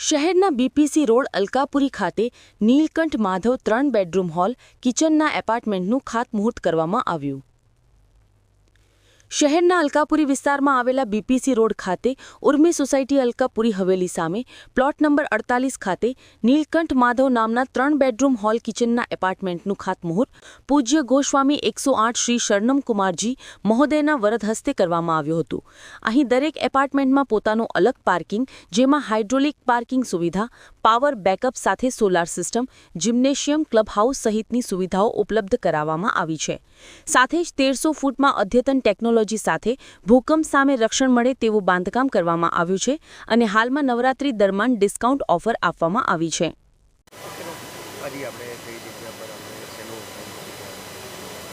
શહેરના BPC road Alkapuri ખાતે નીલકંઠ માધવ ત્રણ બેડરૂમ હોલ કિચનના એપાર્ટમેન્ટનું ખાતમુહૂર્ત કરવામાં આવ્યું. શહેરના અલકાપુરી વિસ્તારમાં આવેલા બીપીસી રોડ ખાતે ઉર્મી સોસાયટી અલકાપુરી હવેલી સામે પ્લોટ નંબર અડતાલીસ ખાતે નીલકંઠ માધવ નામના ત્રણ બેડરૂમ હોલ કિચનના એપાર્ટમેન્ટનું ખાતમુહૂર્ત, પૂજ્ય ગોસ્વામી એકસો આઠ શ્રી શરણમ કુમારજી મહોદયના વરદ હસ્તે કરવામાં આવ્યું હતું. અહીં દરેક એપાર્ટમેન્ટમાં પોતાનું અલગ પાર્કિંગ, જેમાં હાઇડ્રોલિક પાર્કિંગ સુવિધા, પાવર બેકઅપ સાથે solar system, gymnasium club house સહિતની સુવિધાઓ ઉપલબ્ધ કરાવવામાં આવી છે. સાથે જ તેરસો ફૂટમાં અદ્યતન ટેકનોલોજી સાથે ભૂકંપ સામે રક્ષણ મળે તેવું બાંધકામ કરવામાં આવ્યું છે અને હાલમાં નવરાત્રી દરમિયાન ડિસ્કાઉન્ટ ઓફર આપવામાં આવી છે?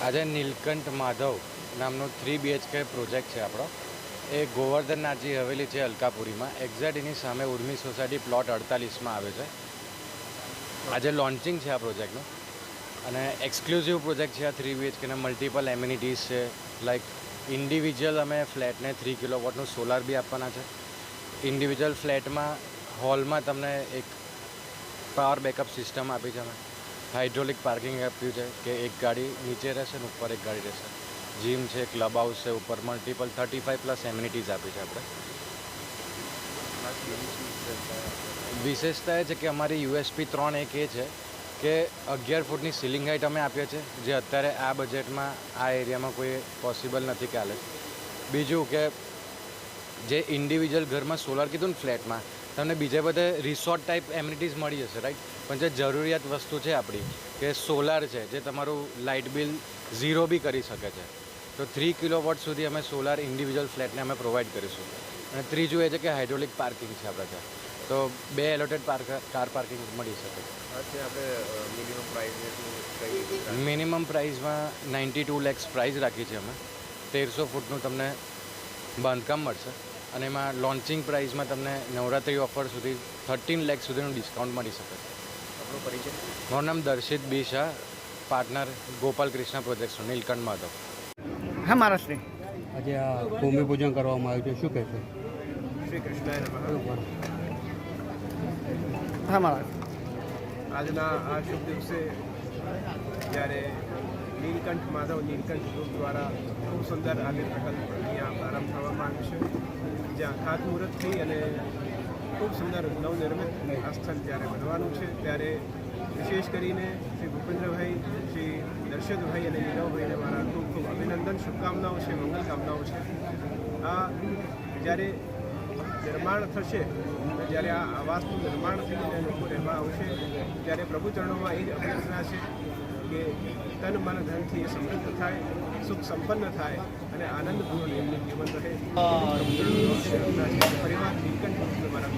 આજે નીલકંઠ માધવ નામનો થ્રી બીએચકે પ્રોજેક્ટ છે આપણો. એ ગોવર્ધનનાથજી હવેલી છે અલકાપુરીમાં. એક્ઝેક્ટ એની સામે ઉર્મી સોસાયટી પ્લોટ અડતાલીસમાં આવે છે. આજે લોન્ચિંગ છે આ પ્રોજેક્ટનું. અને એક્સક્લુઝિવ પ્રોજેક્ટ છે આ થ્રી બીએચકેના મલ્ટિપલ એમ્યુનિટીઝ છે લાઈક ઇન્ડિવિજ્યુઅલ અમે ફ્લેટને થ્રી કિલો વોટનું સોલાર બી આપવાના છે. ઇન્ડિવિજ્યુઅલ ફ્લેટમાં હોલમાં તમને એક પાવર બેકઅપ સિસ્ટમ આપી છે અમે. હાઇડ્રોલિક પાર્કિંગ આપ્યું છે કે એક ગાડી નીચે રહેશે ને ઉપર એક ગાડી રહેશે. જીમ છે ક્લબ હાઉસ છે ઉપર multiple thirty five plus amenities આપી છે આપણે. વિશેષતા એ છે કે અમારી યુએસપી ત્રણ એક એ છે. કે અગિયાર ફૂટની સીલિંગ હાઇટ અમે આપીએ છીએ, જે અત્યારે આ બજેટમાં આ એરિયામાં કોઈ પોસિબલ નથી કાલે બીજું કે જે ઇન્ડિવિજ્યુઅલ ઘરમાં સોલાર કીધું ને ફ્લેટમાં તમને બીજે બધે રિસોર્ટ ટાઈપ એમિનિટીઝ મળી જશે રાઈટ પણ જે જરૂરિયાત વસ્તુ છે આપણી, કે સોલાર છે, જે તમારું લાઇટ બિલ ઝીરો બી કરી શકે છે. તો થ્રી કિલો વોટ સુધી અમે સોલાર ઇન્ડિવિજ્યુઅલ ફ્લેટને અમે પ્રોવાઈડ કરીશું. અને ત્રીજું એ છે કે હાઇડ્રોલિક પાર્કિંગ છે આપણે ત્યાં. તો બે એલોટેડ પાર્ક કાર પાર્કિંગ મળી શકે. આપણે મિનિમમ પ્રાઇસમાં નાઇન્ટી ટુ લેક્સ પ્રાઇસ રાખી છે અમે. તેરસો ફૂટનું તમને બાંધકામ મળશે. અને એમાં લોન્ચિંગ પ્રાઇસમાં તમને નવરાત્રી ઓફર સુધી થર્ટીન લેક્સ સુધીનું ડિસ્કાઉન્ટ મળી શકે. છે આપણો પરિચય? મારું નામ Darshit B Shah partner Gopal Krishna project Nilkanth Madhav. હા મહારાષ્ટ્રી આજે આ ભૂમિપૂજન કરવામાં આવ્યું છે. શું કહેશો? શ્રી કૃષ્ણાય નમઃ. હા મહારાજ આજના આ શુભ દિવસે જ્યારે નીલકંઠ માધવ નીલકંઠ ગ્રુપ દ્વારા ખૂબ સુંદર આદિ પ્રકલ્પ અહીંયા પ્રારંભ કરવામાં આવ્યો છે. જ્યાં ખાતમુહૂર્ત થઈ અને ખૂબ સુંદર નવનિર્મિત આ સ્થળ જ્યારે બનવાનું છે, ત્યારે વિશેષ કરીને શ્રી ભૂપેન્દ્રભાઈ, શ્રી દર્શદભાઈ અને નીરવભાઈને મારા ખૂબ ખૂબ અભિનંદન, શુભકામનાઓ છે મંગલ કામનાઓ છે. આ જ્યારે નિર્માણ થશે જ્યારે આ આવાસનું નિર્માણ થઈને લોકો રહેવા આવશે ત્યારે પ્રભુચરણોમાં એ જ અભ્યર્થના છે કે તન મન ધનથી એ સમૃદ્ધ થાય સુખ સંપન્ન થાય અને આનંદપૂર્ણ એમનું જીવન રહે. પરિવાર નીલકંઠ મારા